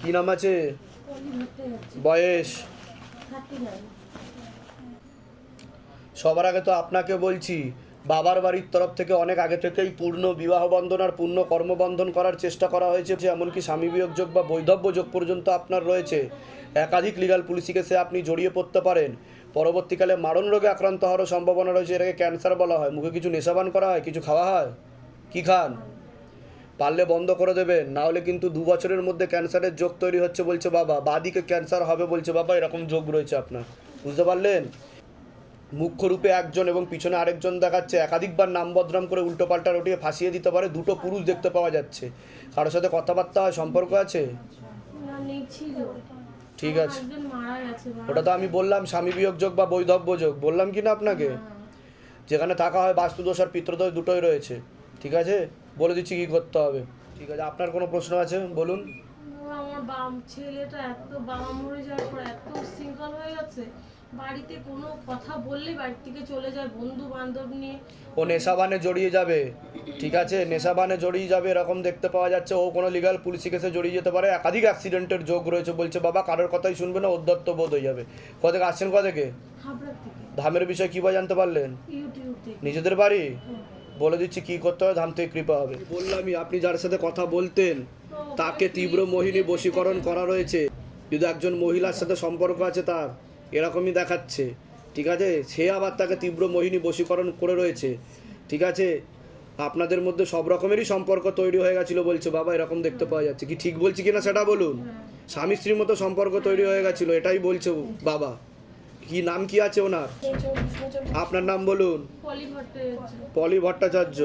কি নাম আছে? বয়স? সবার আগে তো আপনাকে বলছি, বাবার বাড়ির তরফ থেকে অনেক আগে থেকেই পূর্ণ বিবাহ বন্ধন আর পূর্ণ কর্মবন্ধন করার চেষ্টা করা হয়েছে, যে এমনকি স্বামী বিয়োগ যোগ বা বৈধব্য যোগ পর্যন্ত আপনার রয়েছে। একাধিক লিগাল পুলিশি কেসে আপনি জড়িয়ে পড়তে পারেন। পরবর্তীকালে মারণ রোগে আক্রান্ত হওয়ারও সম্ভাবনা রয়েছে, এটাকে ক্যান্সার বলা হয়। মুখে কিছু নেশাবান করা হয়? কিছু খাওয়া হয়? কি খান? পারলে বন্ধ করে দেবেন না হলে কিন্তু দু বছরের মধ্যে ক্যান্সারের যোগ তৈরি হচ্ছে বলছে বাবা বাদিকে ক্যান্সার হবে বলছে বাবা এরকম যোগ রয়েছে আপনার। বুঝতে পারলেন? মুখ্য রূপে একজন এবং পিছনে আরেকজন দেখাচ্ছে একাধিকবার নাম বদনাম করে উল্টোপাল্টা রটিয়ে ফাঁসিয়ে দিতে পারে দুটো পুরুষ দেখতে পাওয়া যাচ্ছে। কারোর সাথে কথাবার্তা হয় সম্পর্ক আছে? ঠিক আছে। ওটা তো আমি বললাম স্বামী বিয়োগ যোগ বা বৈধব্য যোগ বললাম কি না আপনাকে? যেখানে থাকা হয় বাস্তুদোষ আর পিত্রদোষ দুটোই রয়েছে ঠিক আছে? বলে দিচ্ছি কি করতে হবে। ঠিক আছে আপনার কোনো প্রশ্ন আছে? বলুন। আমার বাম ছেলেটা এত বাবা মরে যাওয়ার পর এত উশৃঙ্খল হয়ে গেছে। বাড়িতে কোনো কথা বললেই বাড়ি থেকে চলে যায় বন্ধু বান্ধব নিয়ে। ও নেশাবানে জড়িয়ে যাবে। ঠিক আছে নেশাবানে জড়িয়ে যাবে এরকম দেখতে পাওয়া যাচ্ছে। ও কোনো লিগাল পুলিশি কেসে জড়িয়ে যেতে পারে। একাধিক অ্যাক্সিডেন্টের যোগ রয়েছে বলছে বাবা কারোর কথাই শুনবে না উদ্যত্ত বোধ হয়ে যাবে। কোথা থেকে আসছেন কোথা থেকে? ধামের বিষয়ে কী বা জানতে পারলেন? নিজেদের বাড়ি? হ্যাঁ। বলে দিচ্ছি কি করতে হবে? ধাম থেকে কৃপা হবে। বললামই, আপনি যার সাথে কথা বলতেন, তাকে তীব্র মোহিনী বশীকরণ করা রয়েছে। যদি একজন মহিলার সাথে সম্পর্ক আছে তার, এরকমই দেখাচ্ছে। ঠিক আছে? সে আবার তাকে তীব্র মোহিনী বশীকরণ করে রয়েছে। ঠিক আছে? আপনাদের মধ্যে সব রকমেরই সম্পর্ক তৈরি হয়ে গেছিল বলছে, বাবা, এরকম দেখতে পাওয়া যাচ্ছে। কি ঠিক বলছি কিনা সেটা বলুন? স্বামী স্ত্রীর মতো সম্পর্ক তৈরি হয়ে গেছিল, এটাই বলছে বাবা। কি নাম কি আছে ওনার? আপনার নাম বলুন। পলি ভট্টাচার্য।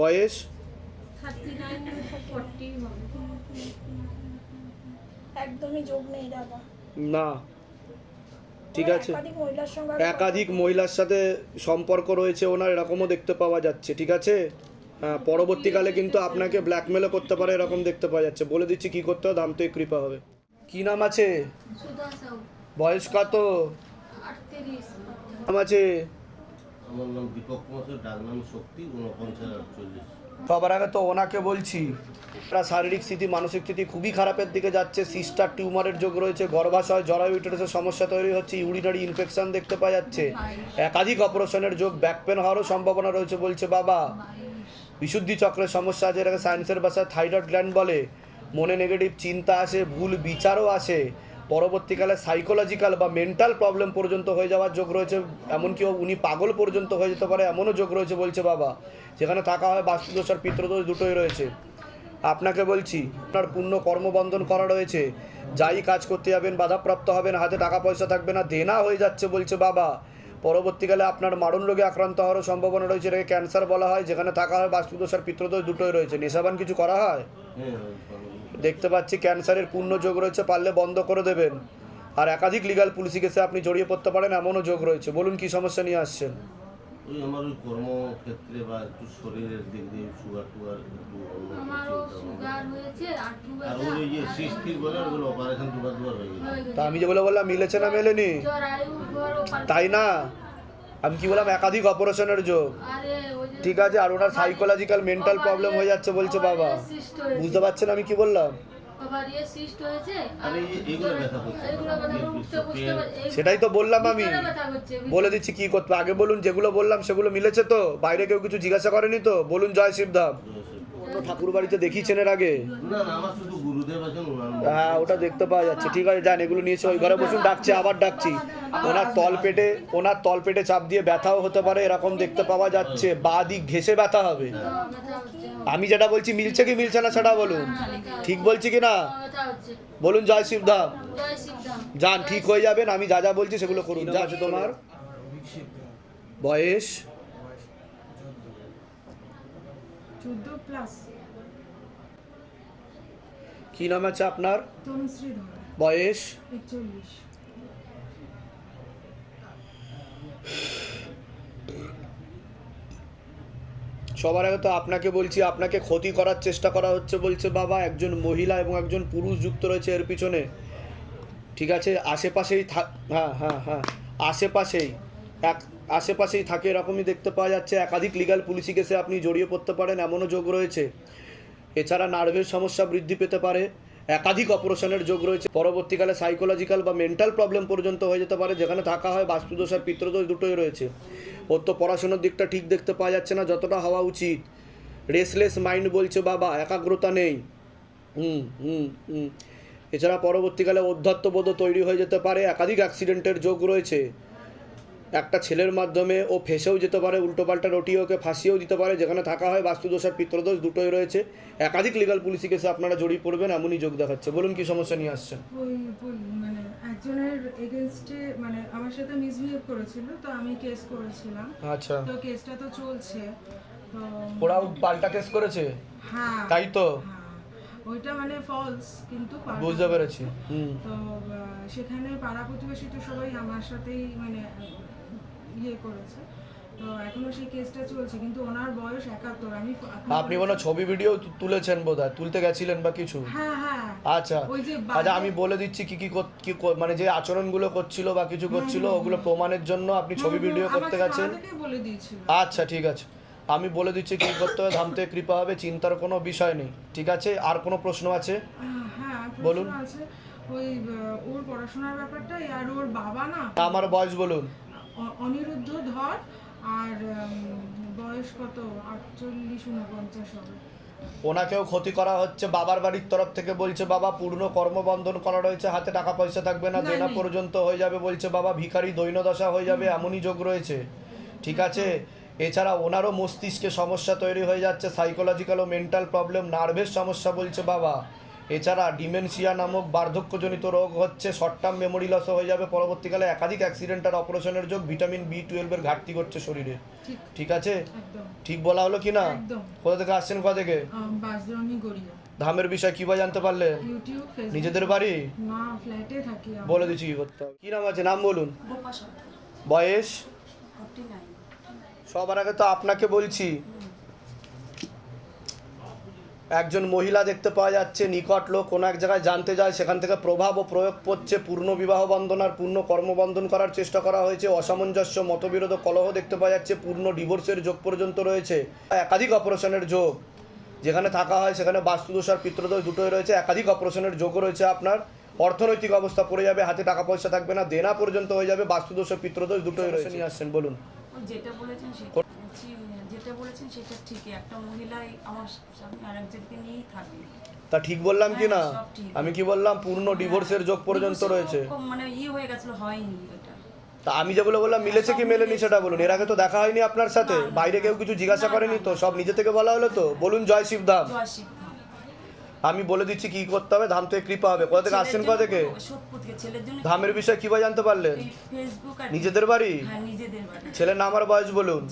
বয়স? থার্টি নাইন ফর্টি হবে একদমই যোগ নেই দাদা। না। ঠিক আছে। একাধিক মহিলার সঙ্গে আমি একাধিক মহিলার সাথে সম্পর্ক রয়েছে ওনার এরকমও দেখতে পাওয়া যাচ্ছে ঠিক আছে? হ্যাঁ পরবর্তীকালে কিন্তু আপনাকে ব্ল্যাকমেলও করতে পারে এরকম দেখতে পাওয়া যাচ্ছে। বলে দিচ্ছি কি করতে হবে দাম তো কৃপা হবে। কি নাম আছে? বয়স কত? নাম আছে আমার নাম দীপক কুমার ডাক নাম শক্তি আটচল্লিশ সবার আগে তো ওনাকে বলছি তার শারীরিক স্থিতি মানসিক স্থিতি খুবই খারাপের দিকে যাচ্ছে সিস্টার টিউমারের যোগ রয়েছে গর্ভাশয় জরায়ু ইউটেরাসের সমস্যা তৈরি হচ্ছে ইউরিনারি ইনফেকশন দেখতে পাওয়া যাচ্ছে একাধিক অপারেশনের যোগ ব্যাক পেন হওয়ারও সম্ভাবনা রয়েছে বলছে বাবা। বিশুদ্ধি চক্রের সমস্যা আছে এটাকে সায়েন্সের ভাষায় থাইরয়েড গ্ল্যান্ড বলে। মনে নেগেটিভ চিন্তা আসে ভুল বিচারও আসে। পরবর্তীকালে সাইকোলজিক্যাল বা মেন্টাল প্রবলেম পর্যন্ত হয়ে যাওয়ার যোগ রয়েছে, এমনকি উনি পাগল পর্যন্ত হয়ে যেতে পারে, এমনও যোগ রয়েছে বলছে বাবা। যেখানে থাকা হয় বাস্তুদোষ আর পিত্রদোষ দুটোই রয়েছে। আপনাকে বলছি, আপনার পূর্ণ কর্মবন্ধন করা রয়েছে। যাই কাজ করতে যাবেন, বাধাপ্রাপ্ত হবেন, হাতে টাকা পয়সা থাকবে না, দেনা হয়ে যাচ্ছে বলছে বাবা। পরবর্তীকালে আপনার মারণ রোগে আক্রান্ত হওয়ারও সম্ভাবনা রয়েছে, এটাকে ক্যান্সার বলা হয়, যেখানে থাকা হয় বাস্তুদোষ আর পিত্রদোষ দুটোই রয়েছে। নেশাবান কিছু করা হয়? হ্যাঁ দেখতে পাচ্ছি ক্যান্সারের পূর্ণ যোগ রয়েছে পারলে বন্ধ করে দেবেন। আর একাধিক লিগাল পুলিশি কেসে আপনি জড়িয়ে পড়তে পারেন এমনও যোগ রয়েছে। বলুন কি সমস্যা নিয়ে আসছেন? ওই আমার ওই কর্মক্ষেত্রে বা একটু শরীরের দিক দিয়ে সুগার টুগার একটু অন্য আমারও চিন্তা ভাবনা। সুগার হয়েছে আঁটু আর ওই যে সিস্টির বলে ওগুলো অপারেশন দুবার দুবার হয়ে গেছে। তা আমি যেগুলো বললাম মিলেছে না মেলেনি? তাই না? আমি কি বললাম একাধিক অপারেশনের যোগ। আরে ওই যে ঠিক আছে আর ওনার সাইকোলজিক্যাল মেন্টাল প্রবলেম হয়ে যাচ্ছে বলছে বাবা বুঝতে পারছেন আমি কি বললাম? ইয়ে এই সেটাই তো বললাম আমি। বলে দিচ্ছি কি করতে আগে বলুন যেগুলো বললাম সেগুলো মিলেছে তো? বাইরে কেউ কিছু জিজ্ঞাসা করেনি তো? বলুন জয় শিবধাম অন্য ঠাকুর বাড়িতে দেখিয়েছেন এর আগে। হ্যাঁ ওটা দেখতে পাওয়া যাচ্ছে। ঠিক আছে যান এগুলো নিয়েছে ওই ঘরে বসুন ডাকছে আবার ডাকছি। ওনার তল পেটে ওনার তল পেটে চাপ দিয়ে ব্যথাও হতে পারে এরকম দেখতে পাওয়া যাচ্ছে। বা দিক ঘেসে ব্যথা হবে। আমি যেটা বলছি মিলছে কি মিলছে না সেটা বলুন। ঠিক বলছি কি না? বলুন জয় শিবধাম যান ঠিক হয়ে যাবেন আমি যা যা বলছি সেগুলো করুন। যা আছে তোমার। বয়স? চোদ্দ প্লাস কি নাম আছে আপনার? তনুশ্রী ধর বয়স? একচল্লিশ। সবার আগে তো আপনাকে বলছি আপনাকে ক্ষতি করার চেষ্টা করা হচ্ছে বলছে বাবা একজন মহিলা এবং একজন পুরুষ যুক্ত রয়েছে এর পিছনে। ঠিক আছে? আশেপাশেই থাক হ্যাঁ হ্যাঁ হ্যাঁ। আশেপাশেই। এক আশেপাশেই থাকে এরকমই দেখতে পাওয়া যাচ্ছে। একাধিক লিগাল পুলিশি কেসে আপনি জড়িয়ে পড়তে পারেন, এমনও যোগ রয়েছে। এছাড়া নার্ভের সমস্যা বৃদ্ধি পেতে পারে। একাধিক অপারেশনের যোগ রয়েছে। পরবর্তীকালে সাইকোলজিক্যাল বা মেন্টাল প্রবলেম পর্যন্ত হয়ে যেতে পারে, যেখানে থাকা হয় বাস্তুদোষ আর পিত্রদোষ দুটোই রয়েছে। ওর তো পড়াশোনার দিকটা ঠিক দেখতে পাওয়া যাচ্ছে না, যতটা হওয়া উচিত। রেসলেস মাইন্ড বলছে, বাবা, একাগ্রতা নেই। হুম হুম হুম। এছাড়া পরবর্তীকালে অধ্যাত্মবোধ তৈরি হয়ে যেতে পারে। একাধিক অ্যাক্সিডেন্টের যোগ রয়েছে। একটা ছেলের মাধ্যমে ও ফেসেও যেতে পারে উল্টোপাল্টা রটিয়ে ওকে ফাঁসিয়েও দিতে পারে যেখানে থাকা হয় বাস্তুদোষ আর পিত্রদোষ দুটোই রয়েছে। একাধিক লিগাল পুলিশি কেসে আপনারা জড়িয়ে পড়বেন এমনই যোগ দেখাচ্ছে। বলুন কি সমস্যা নিয়ে আসছেন? ওই মানে একজনের এগেনস্টে মানে আমার সাথে মিসবিহেভ করেছিল তো আমি কেস করেছিলাম। আচ্ছা। তো কেসটা তো চলছে তো ওরাও পাল্টা কেস করেছে? হ্যাঁ। তাই তো? হ্যাঁ। ওইটা মানে ফলস কিন্তু বুঝতে পেরেছি। হুম। তো সেখানে পাড়া প্রতিবেশী তো সবাই আমার সাথেই মানে ইয়ে করেছে। তো এখনও সেই কেসটা চলছে কিন্তু ওনার বয়স একাত্তর। আমি আপনি কোনো ছবি ভিডিও তুলেছেন বোধহয়? তুলতে গেছিলেন বা কিছু? হ্যাঁ হ্যাঁ। আচ্ছা। আচ্ছা আমি বলে দিচ্ছি কি কি কি মানে যে আচরণগুলো করছিল বা কিছু করছিল ওগুলো প্রমাণের জন্য আপনি ছবি ভিডিও করতে গেছেন? আচ্ছা ঠিক আছে। আমি বলে দিচ্ছি কি করতে হবে? ধামতে কৃপা হবে চিন্তার কোনো বিষয় নেই ঠিক আছে? আর কোনো প্রশ্ন আছে? হ্যাঁ বলুন। ওই ওর পড়াশোনার ব্যাপারটা আর ওর বাবা না? আমার বয়স বলুন। অনিরুদ্ধ ধর আর বয়স কত? আটচল্লিশ উনপঞ্চাশ হবে। ওনাকেও ক্ষতি করা হচ্ছে। বাবার বাড়ির তরফ থেকে বলছে বাবা পূর্ণ কর্মবন্ধন করা রয়েছে। হাতে টাকা পয়সা থাকবে না। দেনা পর্যন্ত হয়ে যাবে। বলছে বাবা ভিখারি দৈনদশা হয়ে যাবে। এমনই যোগ রয়েছে। ঠিক আছে? এছাড়া ওনারও মস্তিষ্কে সমস্যা তৈরি হয়ে যাচ্ছে। সাইকোলজিক্যাল ও মেন্টাল প্রবলেম নার্ভের সমস্যা বলছে বাবা। এছাড়া ডিমেনশিয়া নামক বার্ধক্যজনিত রোগ হচ্ছে শর্ট টার্ম মেমোরি লস হয়ে যাবে। পরবর্তীকালে একাধিক অ্যাক্সিডেন্ট আর অপারেশনের যোগ ভিটামিন বি টুয়েলভের ঘাটতি করছে শরীরে। ঠিক। আছে? ঠিক বলা হলো কি না? কোথা থেকে আসছেন কোথা থেকে? ধামের বিষয় কি বা জানতে পারলে? নিজেদের বাড়ি? না ফ্ল্যাটে থাকি আমরা। বলে দিচ্ছি কি করতে হবে। কি নাম আছে? নাম বলুন। বয়স? সবার আগে তো আপনাকে বলছি একজন মহিলা দেখতে পাওয়া যাচ্ছে নিকট লোক কোনো এক জায়গায় জানতে যায় সেখান থেকে প্রভাব ও প্রয়োগ করছে পূর্ণ বিবাহ বন্ধন আর পূর্ণ কর্মবন্ধন করার চেষ্টা করা হয়েছে অসামঞ্জস্য মতবিরোধ কলহ দেখতে পাওয়া যাচ্ছে পূর্ণ ডিভোর্সের যোগ পর্যন্ত রয়েছে একাধিক অপারেশনের যোগ যেখানে থাকা হয় সেখানে বাস্তুদোষ আর পিত্রদোষ দুটোই রয়েছে একাধিক অপারেশনের যোগও রয়েছে আপনার অর্থনৈতিক অবস্থা পড়ে যাবে হাতে টাকা পয়সা থাকবে না দেনা পর্যন্ত হয়ে যাবে বাস্তুদোষ আর পিত্রদোষ দুটোই রয়েছে। নিয়ে আসছেন বলুন। যেটা বলেছেন যেটা বলেছেন সেটা ঠিকই। একটা মহিলাই আমার স্বামী আরেকজনকে নিয়েই থাকে। তা ঠিক বললাম কি না হ্যাঁ, সব ঠিক। আমি কি বললাম পূর্ণ ডিভোর্সের যোগ পর্যন্ত রয়েছে? মানে ই হয়ে গেছিল হয়নি এটা। তা আমি যেগুলো বললাম মিলেছে কি মেলেনি সেটা বলুন। এর আগে তো দেখা হয়নি আপনার সাথে? না, না। বাইরে কেউ কিছু জিজ্ঞাসা করেনি তো? সব নিজে থেকে বলা হলো তো? বলুন জয় শিবধাম। জয় শিবধাম। আমি বলে দিচ্ছি কি করতে হবে ধাম থেকে কৃপা হবে। কোথা থেকে আসছেন কোথা থেকে? ধামের বিষয়ে কি বা জানতে পারলেন? এই ফেসবুক আর নিজেদের বাড়ি? হ্যাঁ নিজেদের বাড়ি। ছেলের নাম আর বয়স বলুন।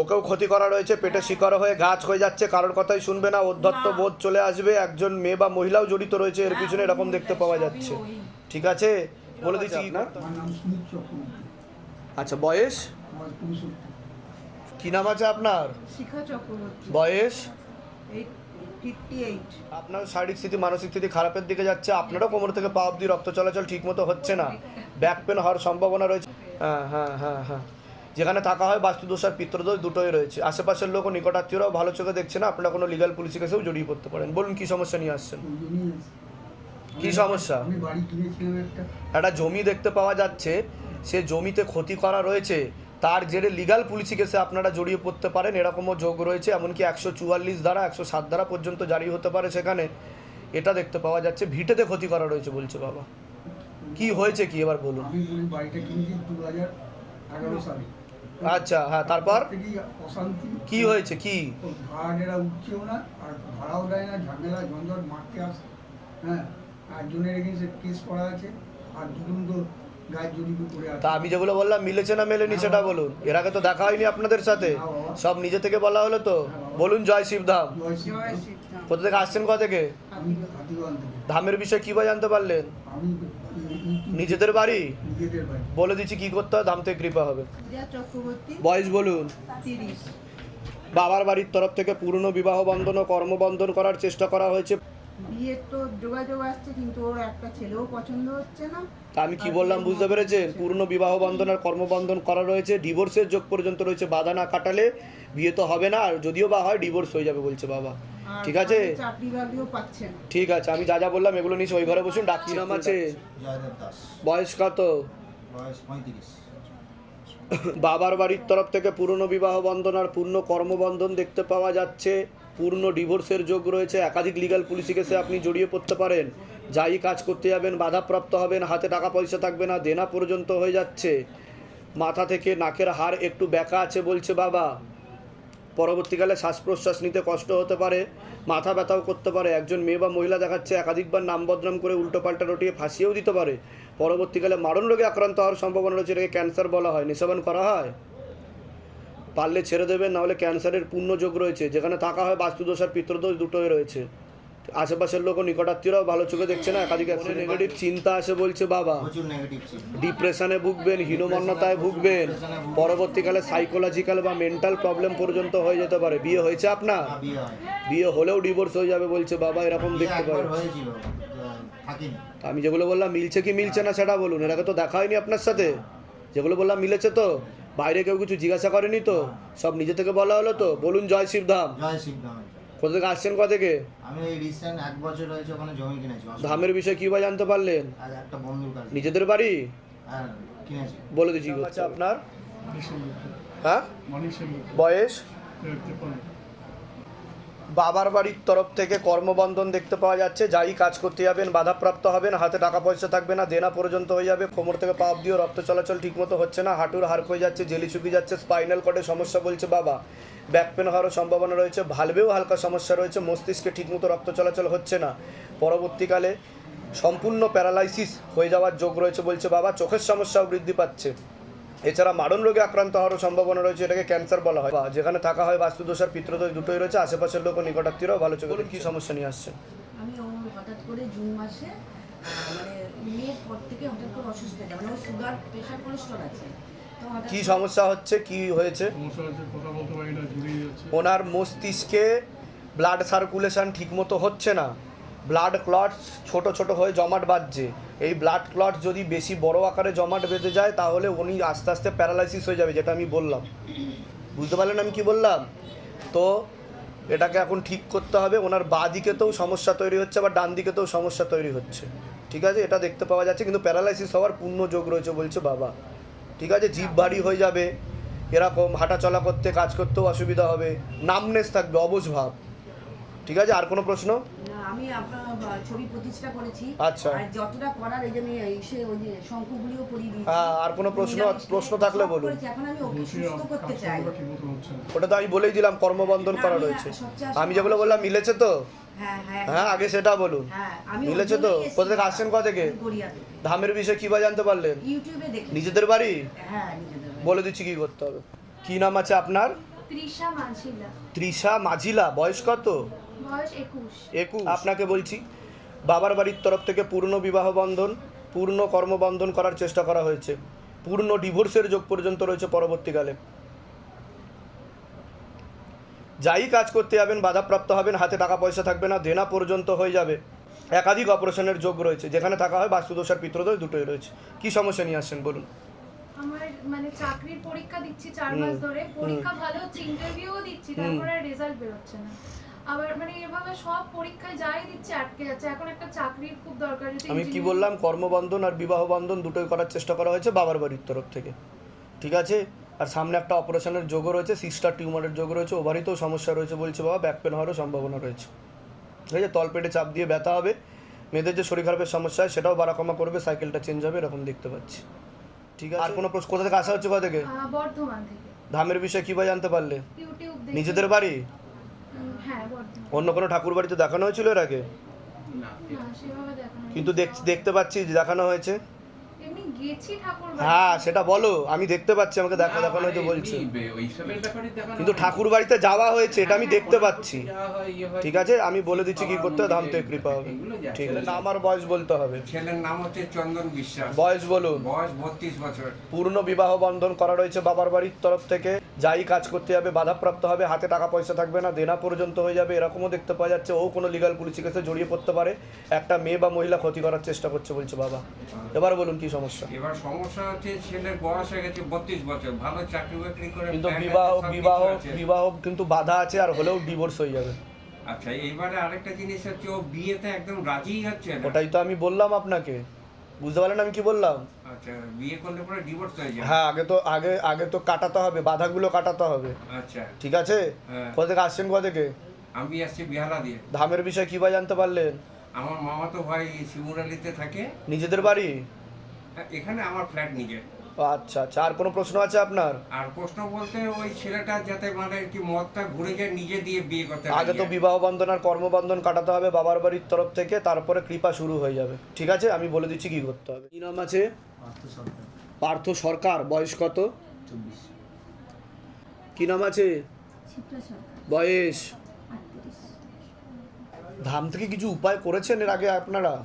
ওকেও ক্ষতি করা রয়েছে পেটে শিকার হয়ে গাছ হয়ে যাচ্ছে কারোর কথাই শুনবে না অধ্যত্ত বোধ চলে আসবে একজন মেয়ে বা মহিলাও জড়িত রয়েছে এর পিছনে এরকম দেখতে পাওয়া যাচ্ছে। ঠিক আছে? বলে দিচ্ছি কি আচ্ছা বয়স? কি নাম আছে আপনার? শিখা বয়স? আপনার শারীরিক স্থিতি মানসিক স্থিতি খারাপের দিকে যাচ্ছে আপনারও কোমর থেকে পা অব্দি রক্ত চলাচল ঠিকমতো হচ্ছে না। ব্যাক পেন হওয়ার সম্ভাবনা রয়েছে। হ্যাঁ হ্যাঁ হ্যাঁ হ্যাঁ। যেখানে থাকা হয় বাস্তুদোষ আর পিত্রদোষ দুটোই রয়েছে। আশেপাশের লোক ও নিকটাত্মীয়রাও ভালো চোখে দেখছে না আপনারা কোনো লিগাল পুলিশ কেসেও জড়িয়ে পড়তে পারেন। বলুন কি সমস্যা নিয়ে আসছেন? কি সমস্যা? আমি বাড়ি কিনেছিলাম একটা। একটা জমি দেখতে পাওয়া যাচ্ছে সে জমিতে ক্ষতি করা রয়েছে। তার জেরে লিগাল পুলিশি কেসে আপনারা জড়িয়ে পড়তে পারেন। এরকমও যোগ রয়েছে এমনকি একশো চুয়াল্লিশ দ্বারা একশো সাত দ্বারা পর্যন্ত জারি হতে পারে সেখানে। এটা দেখতে পাওয়া যাচ্ছে ভিটেতে ক্ষতি করা রয়েছে বলছে বাবা। কি হয়েছে কি? এবার বলুন। আচ্ছা হ্যাঁ তারপর? কি হয়েছে? কি? ভাড়াটেরা উঠছেও না আর ভাড়াও দেয় না ঝামেলা ঝঞ্ঝট মারতে আসে। হ্যাঁ একজনের এগেন্সে কেস করা আছে আর দুজন তো তা আমি যেগুলো বললাম মিলেছে না মেলেনি সেটা বলুন। এর আগে তো দেখা হয়নি আপনাদের সাথে। সব নিজে থেকে বলা হলো তো? বলুন জয় শিবধাম। জয় কোথা থেকে আসছেন কোথা থেকে? ধামের বিষয়ে কি বা জানতে পারলেন? নিজেদের বাড়ি? বলে দিচ্ছি কি করতে হয় ধাম থেকে কৃপা হবে। বয়স বলুন। বাবার বাড়ির তরফ থেকে পুরনো বিবাহ বন্ধন ও কর্মবন্ধন করার চেষ্টা করা হয়েছে। বিয়ের তো যোগাযোগ আসছে কিন্তু ওর একটা ছেলেও পছন্দ হচ্ছে না। তা আমি কি বললাম বুঝতে পেরেছেন পূর্ণ বিবাহ বন্ধন আর কর্মবন্ধন করা রয়েছে ডিভোর্সের যোগ পর্যন্ত রয়েছে বাধা না কাটালে বিয়ে তো হবে না আর যদিও বা হয় ডিভোর্স হয়ে যাবে বলছে বাবা। ঠিক আছে? ঠিক আছে আমি যা যা বললাম এগুলো নিচে ওই ঘরে বসুন ডাকছি। নাম আছে? বয়স কত? বাবার বাড়ির তরফ থেকে পুরনো বিবাহ বন্ধন আর পূর্ণ কর্মবন্ধন দেখতে পাওয়া যাচ্ছে। পূর্ণ ডিভোর্সের যোগ রয়েছে। একাধিক লিগাল পুলিশি কেসে আপনি জড়িয়ে পড়তে পারেন। যাই কাজ করতে যাবেন, বাধাপ্রাপ্ত হবেন, হাতে টাকা পয়সা থাকবে না, দেনা পর্যন্ত হয়ে যাচ্ছে। মাথা থেকে নাকের হাড় একটু ব্যাকা আছে বলছে বাবা। পরবর্তীকালে শ্বাস প্রশ্বাস নিতে কষ্ট হতে পারে, মাথা ব্যথাও করতে পারে। একজন মেয়ে বা মহিলা দেখাচ্ছে একাধিকবার নাম বদনাম করে উল্টোপাল্টা রটিয়ে ফাঁসিয়েও দিতে পারে। পরবর্তীকালে মারণ রোগে আক্রান্ত হওয়ার সম্ভাবনা রয়েছে, এটাকে ক্যান্সার বলা হয়। নিঃসরণ করা হয়? পারলে ছেড়ে দেবেন নাহলে ক্যান্সারের পূর্ণ যোগ রয়েছে। যেখানে থাকা হয় বাস্তুদোষ আর পিতৃদোষ দুটোই রয়েছে। আশেপাশের লোক ও নিকটাত্মীয়রাও ভালো চোখে দেখছে না? একাধিক নেগেটিভ চিন্তা আসে বলছে বাবা। ডিপ্রেশনে ভুগবেন হীনমন্যতায় ভুগবেন। পরবর্তীকালে সাইকোলজিক্যাল বা মেন্টাল প্রবলেম পর্যন্ত হয়ে যেতে পারে। বিয়ে হয়েছে আপনার? বিয়ে হলেও ডিভোর্স হয়ে যাবে বলছে বাবা এরকম দেখতে থাকিনি। আমি যেগুলো বললাম মিলছে কি মিলছে না সেটা বলুন। আগে তো দেখা হয়নি আপনার সাথে? যেগুলো বললাম মিলেছে তো? বাইরে কেউ কিছু জিজ্ঞাসা করেনি তো? সব নিজে থেকে বলা হলো তো? বলুন জয় শিবধাম। জয় শিব ধামে কোথা থেকে আসছেন কোথা থেকে? আমি এই রিসেন্ট এক বছর হয়েছে ওখানে জমি কিনেছি। ধামের বিষয়ে কি জানতে পারলেন? একটা বন্ধুর কাছে। নিজেদের বাড়ি? হ্যাঁ কিনেছি। বলে দিচ্ছি। আপনার? হ্যাঁ? বয়স? বাবার বাড়ির তরফ থেকে কর্মবন্ধন দেখতে পাওয়া যাচ্ছে। যাই কাজ করতে যাবেন, বাধাপ্রাপ্ত হবেন, হাতে টাকা পয়সা থাকবে না, দেনা পর্যন্ত হয়ে যাবে, কোমর থেকে পা অব্দিও রক্ত চলাচল ঠিকমতো হচ্ছে না, হাঁটুর হাড় হয়ে যাচ্ছে, জেলি শুকিয়ে যাচ্ছে স্পাইনাল কর্ডে সমস্যা বলছে বাবা। ব্যাক পেন হওয়ারও সম্ভাবনা রয়েছে ভালবেও হালকা সমস্যা রয়েছে, মস্তিষ্কে ঠিকমতো রক্ত চলাচল হচ্ছে না। পরবর্তীকালে সম্পূর্ণ প্যারালাইসিস হয়ে যাওয়ার যোগ রয়েছে বলছে বাবা, চোখের সমস্যাও বৃদ্ধি পাচ্ছে। এছাড়া মারণ রোগে আক্রান্ত হওয়ারও সম্ভাবনা রয়েছে এটাকে ক্যান্সার বলা হয়। বা যেখানে থাকা হয় বাস্তুদোষ আর পিতৃদোষ দুটোই রয়েছে আশেপাশের লোক ও নিকটাত্মীয়রাও ভালো চোখে বলুন কী সমস্যা নিয়ে আসছে আমি হঠাৎ করে জুন মাসে মানে মেয়ের পর থেকে হঠাৎ করে অসুস্থ হয়ে মানে সুগার প্রেশার কোলেস্ট্রল আছে। কি সমস্যা হচ্ছে? কি হয়েছে? ওনার মস্তিষ্কে ব্লাড সার্কুলেশন ঠিকমতো হচ্ছে না। ব্লাড ক্লটস ছোট ছোট হয়ে জমাট বাঁধছে। এই ব্লাড ক্লট যদি বেশি বড় আকারে জমাট বেঁধে যায়, তাহলে উনি আস্তে আস্তে প্যারালাইসিস হয়ে যাবে, যেটা আমি বললাম। বুঝতে পারলেন আমি কি বললাম? তো এটাকে এখন ঠিক করতে হবে, ওনার বাঁ দিকেতেও সমস্যা তৈরি হচ্ছে বা ডান দিকেতেও সমস্যা তৈরি হচ্ছে। ঠিক আছে? এটা দেখতে পাওয়া যাচ্ছে, কিন্তু প্যারালাইসিস হওয়ার পূর্ণ যোগ রয়েছে বলছে বাবা। ঠিক আছে? জিভ ভারী হয়ে যাবে। এরকম হাঁটা চলা করতে, কাজ করতেও অসুবিধা হবে। নামনেস থাকবে অবুঝ ভাব। ঠিক আছে আর কোনো প্রশ্ন? আমি আপনার ছবি প্রতিষ্ঠা করেছি। আচ্ছা। আর যতটা করার এই যে আমি এসে ওই যে শঙ্কুগুলিও পরিয়ে দিয়েছি। হ্যাঁ, আর কোনো প্রশ্ন- প্রশ্ন থাকলে বলুন। এখন আমি ওকে সুস্থ করতে চাই। ওটা তো আমি বলেই দিলাম কর্মবন্ধন করা রয়েছে। আমি যেগুলো বললাম মিলেছে তো? হ্যাঁ হ্যাঁ হ্যাঁ। আগে সেটা বলুন। হ্যাঁ মিলেছে তো? কোথা থেকে আসছেন কোথা থেকে? ধামের বিষয়ে কী বা জানতে পারলেন? নিজেদের বাড়ি? হ্যাঁ। বলে দিচ্ছি কি করতে হবে। কি নাম আছে আপনার? তৃষা মাঝিলা। তৃষা মাঝিলা বয়স কত? আপনাকে বলছি বাবার বাড়ির তরফ থেকে পূর্ণ বিবাহ বন্ধন পূর্ণ কর্মবন্ধন করার চেষ্টা করা হয়েছে। পূর্ণ ডিভোর্সের যোগ পর্যন্ত রয়েছে পরবর্তীকালে। যাই কাজ করতে যাবেন বাধাপ্রাপ্ত হবেন হাতে টাকা পয়সা থাকবে না দেনা পর্যন্ত হয়ে যাবে। একাধিক অপারেশনের যোগ রয়েছে যেখানে থাকা হয় বাস্তুদোষ আর পিতৃদোষ দুটোই রয়েছে। কি সমস্যা নিয়ে আসছেন বলুন। আমার মানে চাকরির পরীক্ষা দিচ্ছি চার হুম, মাস ধরে পরীক্ষা ভালো হচ্ছে ইন্টারভিউও দিচ্ছি তারপরে রেজাল্ট বেরোচ্ছে না। আবার মানে এভাবে সব পরীক্ষায় যাই দিচ্ছে আটকে যাচ্ছে। এখন একটা চাকরির খুব দরকার আমি কি বললাম কর্মবন্ধন আর বিবাহ বন্ধন দুটোই করার চেষ্টা করা হয়েছে বাবার বাড়ির তরফ থেকে। ঠিক আছে? আর সামনে একটা অপারেশনের যোগও রয়েছে সিস্টার টিউমারের যোগ রয়েছে ওভারিতেও সমস্যা রয়েছে বলছে বাবা ব্যাক পেন হওয়ারও সম্ভাবনা রয়েছে। ঠিক আছে? তলপেটে চাপ দিয়ে ব্যথা হবে মেয়েদের যে শরীর খারাপের সমস্যা হয় সেটাও বাড়াকমা করবে সাইকেলটা চেঞ্জ হবে এরকম দেখতে পাচ্ছি। ঠিক আছে? আর কোনো প্রশ্ন কোথা থেকে আসা হচ্ছে কোথা থেকে? বর্ধমান থেকে। ধামের বিষয়ে কী বা জানতে পারলে? নিজেদের বাড়ি? অন্য কোনো ঠাকুর বাড়িতে দেখানো হয়েছিল এর আগে? না সেভাবে দেখানো কিন্তু দেখ- দেখতে পাচ্ছি যে দেখানো হয়েছে। হ্যাঁ সেটা বলো আমি দেখতে পাচ্ছি আমাকে দেখা দেখানো হয়েছে বলছে। ওইসবের ব্যাপারে দেখানো কিন্তু হয়। ঠাকুর বাড়িতে যাওয়া হয়েছে এটা আমি দেখতে পাচ্ছি। হয়, ইয়ে হয়। ঠিক আছে আমি বলে দিচ্ছি কি করতে হবে ধাম থেকে কৃপা হবে। ঠিক আছে। নাম আর বয়স বলতে হবে। ছেলের নাম হচ্ছে চন্দন বিশ্বাস। বয়স বলুন। বয়স বত্রিশ বছর। পূর্ণ বিবাহ বন্ধন করা রয়েছে বাবার বাড়ির তরফ থেকে। যাই কাজ করতে যাবে বাধাপ্রাপ্ত হবে হাতে টাকা পয়সা থাকবে না দেনা পর্যন্ত হয়ে যাবে এরকমও দেখতে পাওয়া যাচ্ছে ও কোনো লিগাল পুলিশ কেসে জড়িয়ে পড়তে পারে একটা মেয়ে বা মহিলা ক্ষতি করার চেষ্টা করছে বলছে বাবা। এবার বলুন কি সমস্যা? এবার সমস্যা হচ্ছে ছেলের বয়স হয়ে গেছে বত্রিশ বছর ভালো চাকরি বাকরি করে কিন্তু বিবাহ বিবাহ বিবাহ কিন্তু বাধা আছে আর হলেও ডিভোর্স হয়ে যাবে। আচ্ছা এইবারে আরেকটা জিনিস হচ্ছে ও বিয়েতে একদম রাজিই হচ্ছে না। ওটাই তো আমি বললাম আপনাকে। বুঝতে পারলেন আমি কি বললাম? আচ্ছা বিয়ে করলে পরে ডিভোর্স হয়ে হ্যাঁ আগে তো আগে আগে তো কাটাতে হবে বাধাগুলো কাটাতে হবে। আচ্ছা। ঠিক আছে? হ্যাঁ। কোথা থেকে আসছেন কোথা থেকে? আমি আসছি বিহারা দিয়ে। ধামের বিষয়ে কি বা জানতে পারলেন? আমার মামা তো ভাই শিমুরালিতে থাকে। নিজেদের বাড়ি? এখানে আমার ফ্ল্যাট নিজে আচ্ছা আচ্ছা। আর কোনো প্রশ্ন আছে আপনার? আর প্রশ্ন বলতে ওই ছেলেটা যাতে মানে কি মদটা ঘুরে যায় নিজে দিয়ে বিয়ে করতে আগে তো বিবাহ বন্ধন আর কর্মবন্ধন কাটাতে হবে বাবার বাড়ির তরফ থেকে তারপরে কৃপা শুরু হয়ে যাবে। ঠিক আছে? আমি বলে দিচ্ছি কি করতে হবে। কি নাম আছে? পার্থ সরকার। বয়স কত? কি নাম আছে? বয়স? ধাম থেকে কিছু উপায় করেছেন এর আগে আপনারা?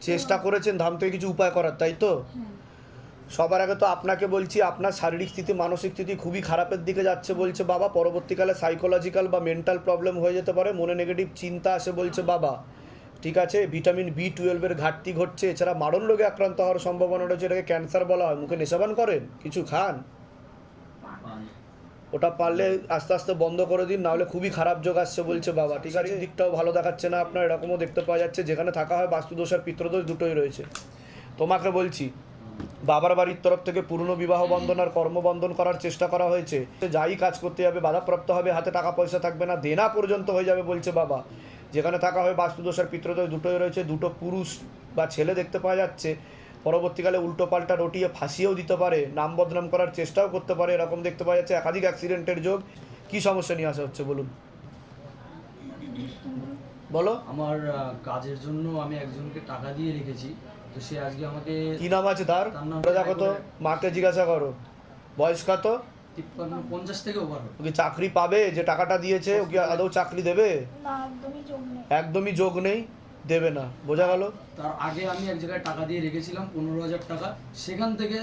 চেষ্টা করেছেন ধাম থেকে কিছু উপায় করার তাই তো? সবার আগে তো আপনাকে বলছি, আপনার শারীরিক স্থিতি, মানসিক স্থিতি খুবই খারাপের দিকে যাচ্ছে বলছে বাবা। পরবর্তীকালে সাইকোলজিক্যাল বা মেন্টাল প্রবলেম হয়ে যেতে পারে, মনে নেগেটিভ চিন্তা আসে বলছে বাবা। ঠিক আছে ভিটামিন বি টুয়েলভের ঘাটতি ঘটছে, এছাড়া মারণ রোগে আক্রান্ত হওয়ার সম্ভাবনা রয়েছে, এটাকে ক্যান্সার বলা হয়। মুখে নেশাবান করেন? কিছু খান? ওটা পারলে আস্তে আস্তে বন্ধ করে দিন, নাহলে খুবই খারাপ যোগ আসছে বলছে বাবা। ঠিক আছে, দিকটাও ভালো দেখাচ্ছে না আপনার, এরকমও দেখতে পাওয়া যাচ্ছে, যেখানে থাকা হয় বাস্তুদোষ আর পিত্রদোষ দুটোই রয়েছে। তোমাকে বলছি বাবার বাড়ির তরফ থেকে পুরনো বিবাহ বন্ধন আর কর্মবন্ধন করার চেষ্টা করা হয়েছে। যাই কাজ করতে যাবে বাধাপ্রাপ্ত হবে হাতে টাকা পয়সা থাকবে না দেনা পর্যন্ত হয়ে যাবে বলছে বাবা। যেখানে থাকা হয় বাস্তুদোষ আর পিত্রদোষ দুটোই রয়েছে দুটো পুরুষ বা ছেলে দেখতে পাওয়া যাচ্ছে। পরবর্তীকালে উল্টো পাল্টা রটিয়ে ফাঁসিয়েও দিতে পারে নাম বদনাম করার চেষ্টাও করতে পারে এরকম দেখতে পাওয়া যাচ্ছে একাধিক অ্যাক্সিডেন্টের যোগ। কি সমস্যা নিয়ে আসা হচ্ছে বলুন? বলো। আমার কাজের জন্য আমি একজনকে টাকা দিয়ে রেখেছি। তো সে আজকে আমাকে কি নাম আছে তার? দেখো তো মাকে জিজ্ঞাসা করো। বয়স কত? তিপ্পান্ন পঞ্চাশ থেকে ওভার ওকে চাকরি পাবে যে টাকাটা দিয়েছে ওকে আদৌ চাকরি দেবে? একদমই যোগ নেই। একদমই যোগ নেই দেবে না। বোঝা গেল? তার আগে আমি এক জায়গায় টাকা দিয়ে রেখেছিলাম পনেরো হাজার টাকা। সেখান থেকে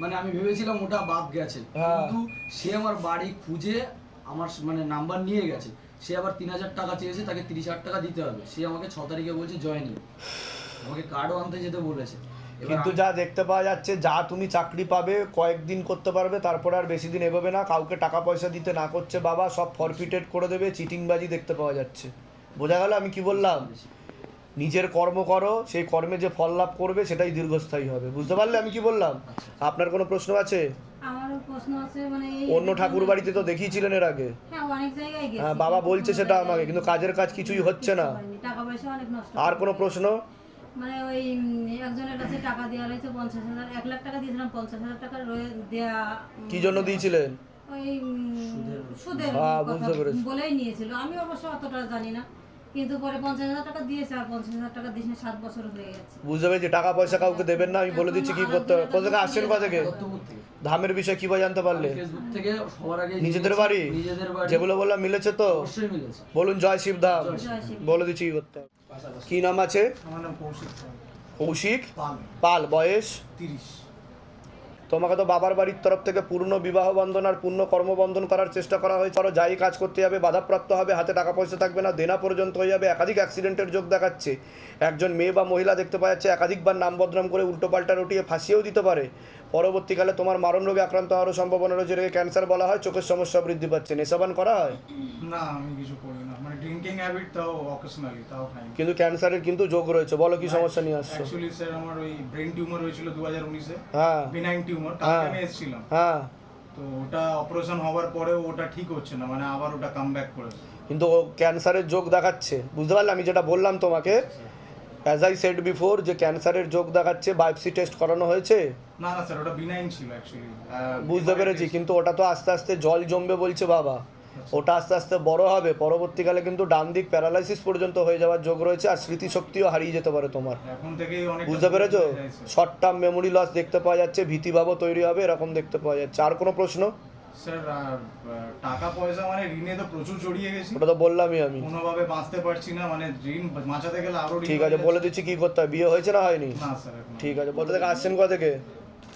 মানে আমি ভেবেছিলাম ওটা বাদ গেছে। হ্যাঁ। কিন্তু সে আমার বাড়ি খুঁজে আমার মানে নাম্বার নিয়ে গেছে। সে আবার তিন হাজার টাকা চেয়েছে তাকে তিরিশ হাজার টাকা দিতে হবে। সে আমাকে ছ তারিখে বলছে জয়নিং আমাকে কার্ডও আনতে যেতে বলেছে। কিন্তু যা দেখতে পাওয়া যাচ্ছে যা তুমি চাকরি পাবে কয়েকদিন করতে পারবে তারপরে আর বেশি দিন এগোবে না। কাউকে টাকা পয়সা দিতে না করছে বাবা সব ফরফিটেড করে দেবে চিটিংবাজি দেখতে পাওয়া যাচ্ছে। বোঝা গেল আমি কি বললাম? নিজের কর্ম করো সেই কর্মে যে ফল লাভ করবে সেটাই দীর্ঘস্থায়ী হবে। বুঝতে পারলে আমি কি বললাম? আপনার কোনো প্রশ্ন আছে? আমারও প্রশ্ন আছে মানে অন্য ঠাকুর বাড়িতে তো দেখিয়েছিলেন এর আগে। হ্যাঁ অনেক জায়গায় গেছি। হ্যাঁ বাবা বলছে সেটা আমাকে কিন্তু কাজের কাজ কিছুই হচ্ছে না। টাকা পয়সা অনেক নষ্ট আর কোনো প্রশ্ন? মানে ওই একজনের কাছে টাকা দেওয়া রয়েছে পঞ্চাশ হাজার এক লাখ টাকা দিয়েছিলাম পঞ্চাশ হাজার টাকা রয়ে দেওয়া কি জন্য দিয়েছিলেন? ওই সুদের হ্যাঁ, বুঝতে পেরেছি। বলেই নিয়েছিল। আমি অবশ্য অতটা জানি না। কিন্তু পরে পঞ্চাশ হাজার টাকা দিয়েছে আর পঞ্চাশ হাজার টাকা দিয়েছে সাত বছর হয়ে গেছে। বুঝতে পেরেছি টাকা পয়সা কাউকে দেবেন না আমি বলে দিচ্ছি কি করতে হবে। কোথা থেকে আসছেন কোথা থেকে? ধামের বিষয়ে কিবা জানতে পারলে? ফেসবুক থেকে সবার আগে নিজেদের বাড়ি? নিজেদের বাড়ি। যেগুলো বললাম মিলেছে তো? অবশ্যই মিলেছে। বলুন জয় শিব ধাম। বলে দিচ্ছি কি করতে হবে। কি নাম আছে? আমার নাম কৌশিক পাল। কৌশিক? পাল। পাল বয়স? তিরিশ। তোমাকে তো বাবার বাড়ির তরফ থেকে পূর্ণ বিবাহ বন্ধন আর পূর্ণ কর্মবন্ধন করার চেষ্টা করা হয়েছে। আরও যাই কাজ করতে যাবে বাধাপ্রাপ্ত হবে হাতে টাকা পয়সা থাকবে না দেনা পর্যন্ত হয়ে যাবে একাধিক অ্যাক্সিডেন্টের যোগ দেখাচ্ছে। একজন মেয়ে বা মহিলা দেখতে পাওয়া যাচ্ছে একাধিকবার নাম বদনাম করে উল্টো পাল্টা রটিয়ে ফাঁসিয়েও দিতে পারে। পরবর্তীকালে তোমার মারণ রোগে আক্রান্ত হওয়ার সম্ভাবনা রয়েছে এটাকে ক্যান্সার বলা হয় চোখের সমস্যা বৃদ্ধি পাচ্ছে। নেশাবান করা হয়? না আমি কিছু করি না। মানে ড্রিঙ্কিং হ্যাবিট তাও অকেশনালি তাও খাই কিন্তু ক্যান্সারের কিন্তু যোগ রয়েছে বলো কি সমস্যা নিয়ে আসছো? অ্যাকচুয়ালি স্যার আমার ওই ব্রেন টিউমার হয়েছিল দু হাজার উনিশে। হ্যাঁ। বিনাইন টিউমার কালকে হ্যাঁ। আমি এসেছিলাম। হ্যাঁ। তো ওটা অপারেশন হওয়ার পরেও ওটা ঠিক হচ্ছে না মানে আবার ওটা কাম ব্যাক করেছে। কিন্তু ও ক্যান্সারের যোগ দেখাচ্ছে বুঝতে পারলে? আমি যেটা বললাম তোমাকে অ্যাজ আই সেড বিফোর যে ক্যান্সারের যোগ দেখাচ্ছে বায়োপসি টেস্ট করানো হয়েছে? না না স্যার ওটা বিনাইন ছিল অ্যাকচুয়ালি বুঝতে পেরেছি কিন্তু ওটা তো আস্তে আস্তে জল জমবে বলছে বাবা। ওটা আস্তে আস্তে বড় হবে। পরবর্তীকালে কিন্তু ডান দিক প্যারালাইসিস পর্যন্ত হয়ে যাওয়ার যোগ রয়েছে আর স্মৃতিশক্তিও হারিয়ে যেতে পারে তোমার। বুঝতে পেরেছ? শর্ট টার্ম মেমোরি লস দেখতে পাওয়া যাচ্ছে ভীতিভাবও তৈরি হবে এরকম দেখতে পাওয়া যাচ্ছে। আর কোনো প্রশ্ন? স্যার টাকা পয়সা মানে ঋণে তো প্রচুর জড়িয়ে গেছি। ওটা তো বললামই আমি। কোনোভাবে বাঁচতে পারছি না মানে ঋণ বাঁচাতে গেলে আরও ঠিক আছে বলে দিচ্ছি কি করতে হবে বিয়ে হয়েছে না হয়নি? না স্যার ঠিক আছে কোথা থেকে? আসছেন কোথা থেকে?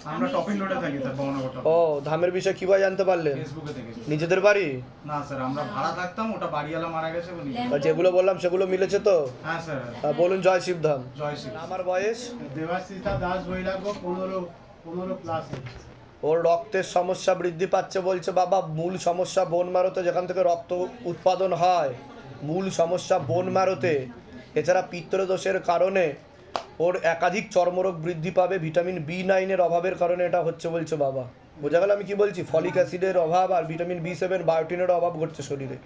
আমরা টপিং রোডে থাকি স্যার বহনগর ও ধামের বিষয়ে কীভাবে জানতে পারলেন? ফেসবুকে দেখেছি নিজেদের বাড়ি? না স্যার আমরা ভাড়া থাকতাম ওটা বাড়িওয়ালা মারা গেছে বলি। আর যেগুলো বললাম সেগুলো মিলেছে তো? হ্যাঁ স্যার। বলুন জয় শিবধাম জয় শ্রী আমার বয়স? দেবাশিসা দাস বৈরাগ্য পনেরো পনেরো প্লাস ওর রক্তের সমস্যা বৃদ্ধি পাচ্ছে বলছে বাবা মূল সমস্যা বোন মারোতে যেখান থেকে রক্ত উৎপাদন হয় মূল সমস্যা বোন ম্যারোতে এছাড়া পিত্তদোষের কারণে ওর একাধিক চর্মরোগ বৃদ্ধি পাবে ভিটামিন বি নাইনের অভাবের কারণে এটা হচ্ছে বলছে বাবা। বোঝা গেল আমি কি বলছি? ফলিক অ্যাসিডের অভাব আর ভিটামিন বি সেভেন বায়োটিনের অভাব ঘটছে শরীরে।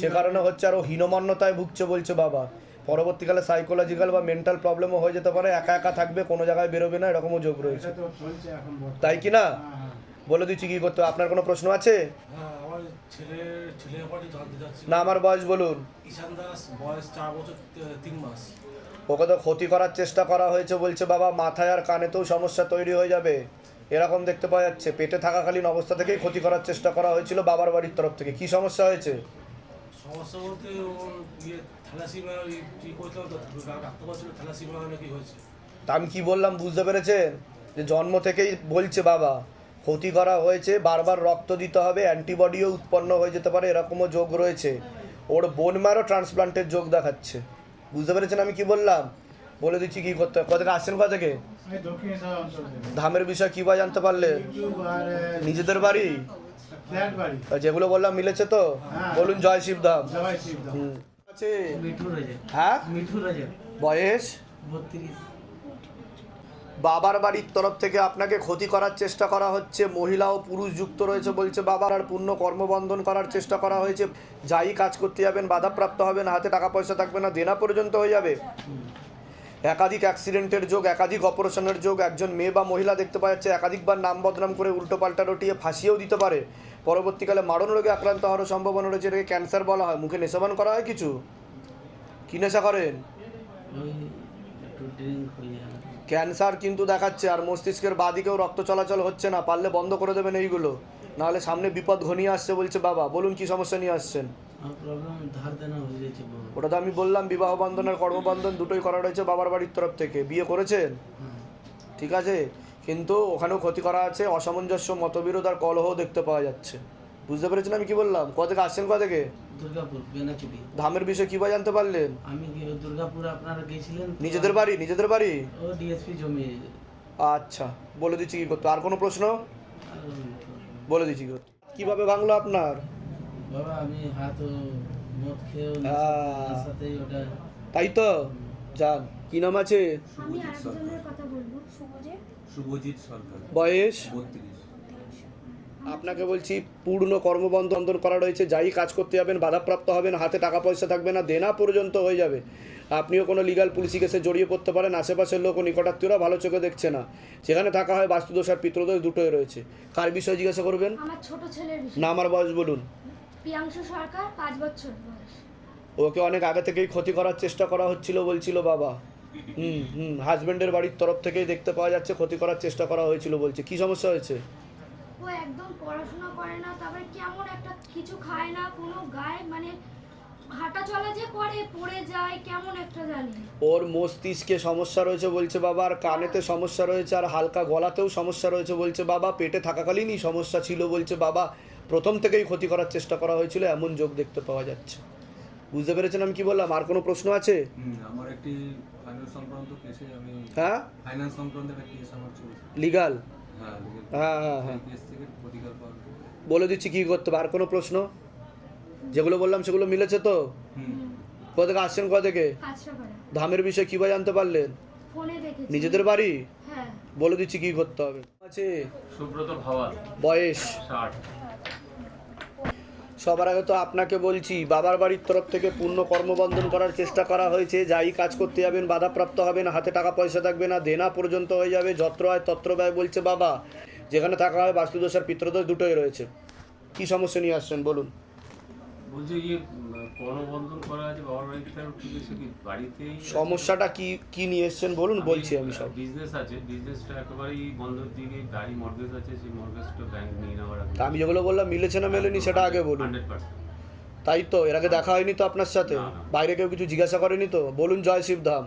সে কারণে হচ্ছে আরও হীনমান্যতায় ভুগছে বলছে বাবা। পরবর্তীকালে সাইকোলজিক্যাল বা মেন্টাল প্রবলেমও হয়ে যেতে পারে একা একা থাকবে কোনো জায়গায় বেরোবে না এরকমও যোগ রয়েছে। তাই কি না? বলে দিচ্ছি কি করতে হবে। আপনার কোনো প্রশ্ন আছে? হ্যাঁ না আমার বয়স বলুন। ঈশান দাস বয়স চার বছর তিন মাস। ওকে তো ক্ষতি করার চেষ্টা করা হয়েছে বলছে বাবা মাথায় আর কানেতেও সমস্যা তৈরি হয়ে যাবে। এরকম দেখতে পাওয়া যাচ্ছে। পেটে থাকাকালীন অবস্থা থেকেই ক্ষতি করার চেষ্টা করা হয়েছিল বাবার বাড়ির তরফ থেকে। কি সমস্যা হয়েছে? সমস্যা বলতে ওর ইয়ে তো? হয়েছে? তা আমি কি বললাম বুঝতে পেরেছেন? যে জন্ম থেকেই বলছে বাবা ক্ষতি করা হয়েছে বারবার রক্ত দিতে হবে অ্যান্টিবডিও উৎপন্ন হয়ে যেতে পারে এরকমও যোগ রয়েছে। ওর বোন ম্যারও ট্রান্সপ্লান্টের যোগ দেখাচ্ছে। বুঝতে পেরেছেন আমি কি বললাম? বলে দিচ্ছি কি করতে হবে। কোথা থেকে আসছেন কোথা থেকে? ধামের বিষয় কি বা জানতে পারলে? নিজেদের বাড়ি? যেগুলো বললাম মিলেছে তো? হ্যাঁ। বলুন জয় শিব ধাম। আছে হ্যাঁ? বয়স? বত্রিশ। বাবার বাড়ির তরফ থেকে আপনাকে ক্ষতি করার চেষ্টা করা হচ্ছে। মহিলা ও পুরুষ যুক্ত রয়েছে বলছে বাবার আর পূর্ণ কর্মবন্ধন করার চেষ্টা করা হয়েছে। যাই কাজ করতে যাবেন, বাধাপ্রাপ্ত হবেন, হাতে টাকা পয়সা থাকবে না, দেনা পর্যন্ত হয়ে যাবে। একাধিক অ্যাক্সিডেন্টের যোগ, একাধিক অপারেশনের যোগ, একজন মেয়ে বা মহিলা দেখতে পাওয়া যাচ্ছে, একাধিকবার নাম বদনাম করে উল্টো পাল্টা রটিয়ে ফাঁসিয়েও দিতে পারে। পরবর্তীকালে মারণ রোগে আক্রান্ত হওয়ার সম্ভাবনা রয়েছে, এটাকে ক্যান্সার বলা হয়। মুখে নেশাবান করা হয় কিছু? কি নেশা করেন? ক্যান্সার কিন্তু দেখাচ্ছে আর মস্তিষ্কের বাদিকেও রক্ত চলাচল হচ্ছে না। পারলে বন্ধ করে দেবেন এইগুলো। নাহলে সামনে বিপদ ঘনিয়ে আসছে বলছে বাবা। বলুন কি সমস্যা নিয়ে আসছেন? ওটা তো আমি বললাম বিবাহ বন্ধন আর কর্মবন্ধন দুটোই করা রয়েছে বাবার বাড়ির তরফ থেকে। বিয়ে করেছেন? হ্যাঁ। ঠিক আছে। কিন্তু ওখানেও ক্ষতি করা আছে। অসামঞ্জস্য মতবিরোধ আর কলহ দেখতে পাওয়া যাচ্ছে। বুঝতে পেরেছেন আমি কি বললাম? কোথা থেকে আসছেন কোথা থেকে? দুর্গাপুর ধামের বিষয়ে কী বা জানতে পারলেন? আমি দুর্গাপুর আপনারা গেছিলেন তো? নিজেদের বাড়ি নিজেদের বাড়ি? ও ডিএসপি জমি। আচ্ছা বলে দিচ্ছি কি করতে আর কোনো প্রশ্ন? বলে দিচ্ছি কি কীভাবে ভাঙলো আপনার? বাবা আমি হাত ও মদ খেয়েও আহ। সাথেই ওটা তাই তো? যান কি নাম আছে? আমি আরেকজনের কথা বলব শুভজিৎ। শুভজিৎ সরকার। বয়স? বত্রিশ। আপনাকে বলছি পূর্ণ কর্মবন্ধন করা রয়েছে যাই কাজ করতে যাবেন বাধাপ্রাপ্ত হবেন হাতে টাকা পয়সা থাকবে না দেনা পর্যন্ত হয়ে যাবে। আপনিও কোনো লিগাল পুলিশি কেসে জড়িয়ে পড়তে পারেন আশেপাশের লোক নিকটাত্মীয়রা ভালো চোখে দেখছে না। সেখানে থাকা হয় বাস্তুদোষ আর পিতৃদোষ দুটোই রয়েছে। কার বিষয়ে জিজ্ঞাসা করবেন? আমার ছোট ছেলের না আমার বয়স বলুন। প্রিয়াংশু সরকার পাঁচ বছর বয়স। ওকে অনেক আগে থেকেই ক্ষতি করার চেষ্টা করা হচ্ছিল বলছিল বাবা। হুম হুম হাজব্যান্ডের বাড়ির তরফ থেকেই দেখতে পাওয়া যাচ্ছে ক্ষতি করার চেষ্টা করা হয়েছিল বলছে। কি সমস্যা হয়েছে? ও একদম পড়াশোনা করে না তারপরে কেমন একটা কিছু খায় না কোনো গায়ে মানে হাঁটা চলা যে করে পড়ে যায় কেমন একটা জানি। ওর মস্তিষ্কে সমস্যা রয়েছে বলছে বাবা আর কানেতে সমস্যা রয়েছে আর হালকা গলাতেও সমস্যা রয়েছে বলছে বাবা পেটে থাকাকালীনই সমস্যা ছিল বলছে বাবা। প্রথম থেকেই ক্ষতি করার চেষ্টা করা হয়েছিল এমন যোগ দেখতে পাওয়া যাচ্ছে। বুঝতে পেরেছেন আমি কি বললাম? আর কোনো প্রশ্ন আছে? আমার একটি ফাইন্যান্স সংক্রান্ত কেসে আমি হ্যাঁ? ফাইন্যান্স সংক্রান্ত একটা কেস আমার চলছে। লিগাল হ্যাঁ হ্যাঁ হ্যাঁ। হ্যাঁ প্রতিকার পাওয়ার বলে দিচ্ছি কি করতে হবে? আর কোনো প্রশ্ন? যেগুলো বললাম সেগুলো মিলেছে তো? কোথা থেকে আসছেন কোথা থেকে? ধামের বিষয়ে কী জানতে পারলেন? নিজেদের বাড়ি? হ্যাঁ। বলে দিচ্ছি কি করতে হবে? আছে। সুব্রত ভাওয়াল বয়স? ষাট। সবার আগে তো আপনাকে বলছি, বাবার বাড়ির তরফ থেকে পূর্ণ কর্মবন্ধন করার চেষ্টা করা হয়েছে। যাই কাজ করতে যাবেন, বাধাপ্রাপ্ত হবেন, হাতে টাকা পয়সা থাকবে না, দেনা পর্যন্ত হয়ে যাবে, যত্র হয় তত্র ব্যয় বলছে বাবা। যেখানে থাকা হয় বাস্তুদোষ আর পিত্রদোষ দুটোই রয়েছে। কি সমস্যা নিয়ে আসছেন, বলুন। বলছি যে কর্মবন্ধন করা আছে বাবার বাড়িতে ঠিক বাড়িতেই সমস্যাটা কি কি নিয়ে এসছেন বলুন বলছি আমি সব। বিজনেস আছে বিজনেসটা একেবারেই বন্ধর দিকে গাড়ি মর্গেজ আছে সেই মর্গেজটা ব্যাংক নিয়ে নেওয়ার আমি যেগুলো বললাম মিলেছে না মেলেনি সেটা আগে বলুন। তাই তো এর আগে দেখা হয়নি তো আপনার সাথে। বাইরে কেউ কিছু জিজ্ঞাসা করেনি তো? বলুন জয় শিবধাম।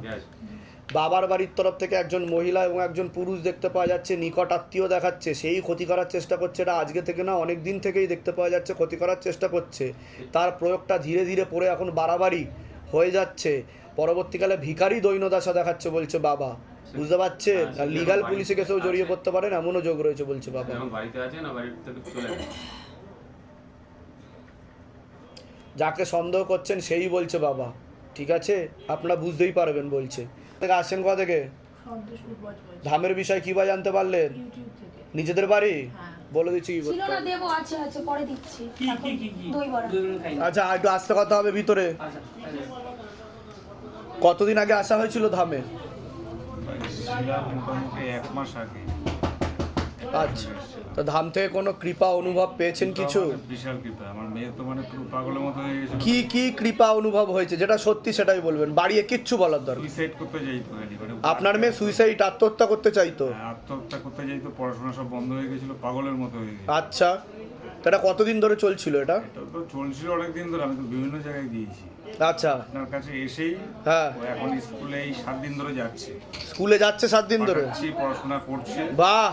বাবার বাড়ির তরফ থেকে একজন মহিলা এবং একজন পুরুষ দেখতে পাওয়া যাচ্ছে নিকট আত্মীয় দেখাচ্ছে সেই ক্ষতি করার চেষ্টা করছে। এটা আজকে থেকে না অনেক দিন থেকেই দেখতে পাওয়া যাচ্ছে ক্ষতি করার চেষ্টা করছে। তার প্রয়োগটা ধীরে ধীরে পড়ে এখন বাড়াবাড়ি হয়ে যাচ্ছে। পরবর্তীকালে ভিখারি দৈনদাসা দেখাচ্ছে বলছে বাবা। বুঝতে হ্যাঁ, সেটা লিগাল পুলিশে কেসেও জড়িয়ে পড়তে পারেন এমনও যোগ রয়েছে বলছে বাবা। বাড়িতে আছে না বাড়ির থেকে চলে যাকে সন্দেহ করছেন সেই বলছে বাবা। ঠিক আছে? আপনারা বুঝতেই পারবেন বলছে। থেকে আসছেন কোথা থেকে? ধামের বিষয় কি বা জানতে পারলেন? নিজেদের বাড়ি? বলে দিচ্ছি আচ্ছা আর একটু আসতে কথা হবে ভিতরে। কতদিন আগে আসা হয়েছিল ধামে? মোটামুটি এক মাস আগে। আচ্ছা তো ধাম থেকে কোনো কৃপা অনুভব পেয়েছেন কিছু? বিশাল কৃপা। আমার মেয়ে তো মানে পুরো পাগলের মতো হয়ে গেছিল। কি কি কৃপা অনুভব হয়েছে? যেটা সত্যি সেটাই বলবেন। বাড়িয়ে কিচ্ছু বলার দরকার সুইসাইড করতে যাইতো খালি মানে আপনার মেয়ে সুইসাইড আত্মহত্যা করতে চাইতো হ্যাঁ, আত্মহত্যা করতে যাইতো পড়াশোনা সব বন্ধ হয়ে গেছিল পাগলের মতো হয়ে গেছে আচ্ছা। তো এটা কতদিন ধরে চলছিল এটা? এটা তো চলছিল অনেকদিন ধরে আমি তো বিভিন্ন জায়গায় দিয়েছি আচ্ছা। আপনার কাছে এসেই হ্যাঁ। ও এখন স্কুলে এই সাত দিন ধরে যাচ্ছে। স্কুলে যাচ্ছে সাত দিন ধরে? পাঠাচ্ছি, পড়াশোনা করছে। বাহ!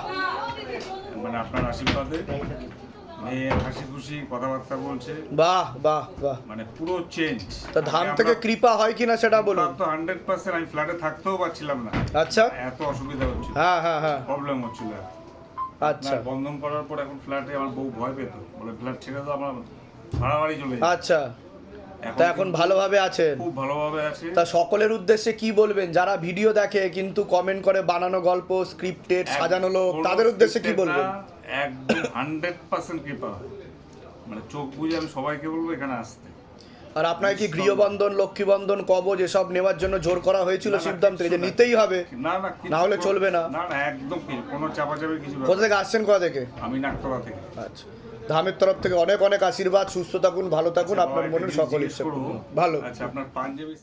মানে আপনার আশীর্বাদে। মেয়ে হাসি খুশি কথাবার্তা বলছে। বাহ বাহ বাহ। মানে পুরো চেঞ্জ তা ধাম থেকে কৃপা হয় কিনা সেটা বলুন। তো হান্ড্রেড পার্সেন্ট আমি ফ্ল্যাটে থাকতেও পারছিলাম না। আচ্ছা। এত অসুবিধা হচ্ছিল। হ্যাঁ হ্যাঁ হ্যাঁ। প্রবলেম হচ্ছিল আচ্ছা। আপনার বন্ধন করার পর এখন ফ্ল্যাটে আমার বউ ভয় পেত। বলে ফ্ল্যাট ছেড়ে তো আমার ভাড়া বাড়ি চলে আচ্ছা। তা এখন ভালোভাবে আছেন? খুব ভালোভাবে আছে। তা সকলের উদ্দেশ্যে কি বলবেন? যারা ভিডিও দেখে কিন্তু কমেন্ট করে বানানো গল্প স্ক্রিপ্টেড সাজানো লোক তাদের উদ্দেশ্যে কি বলবেন? একদম হান্ড্রেড পার্সেন্ট কৃপা মানে চোখ বুঝে আমি সবাইকে বলব এখানে আসতে। আর আপনার কি গৃহবন্ধন লক্ষ্মীবন্ধন কবজ এসব নেওয়ার জন্য জোর করা হয়েছিল সিদ্ধান্ত? যে নিতেই হবে। না না না হলে চলবে না। না না একদম কোনো চাপাচাপি কিছু কোথা থেকে আসছেন কোথা থেকে? আমি নাকতলা থেকে। আচ্ছা। ধামের তরফ থেকে অনেক অনেক আশীর্বাদ, সুস্থ থাকুন, ভালো থাকুন, আপনার মনে সকল ইচ্ছা। ভালো আচ্ছা আপনার পাঞ্জাবি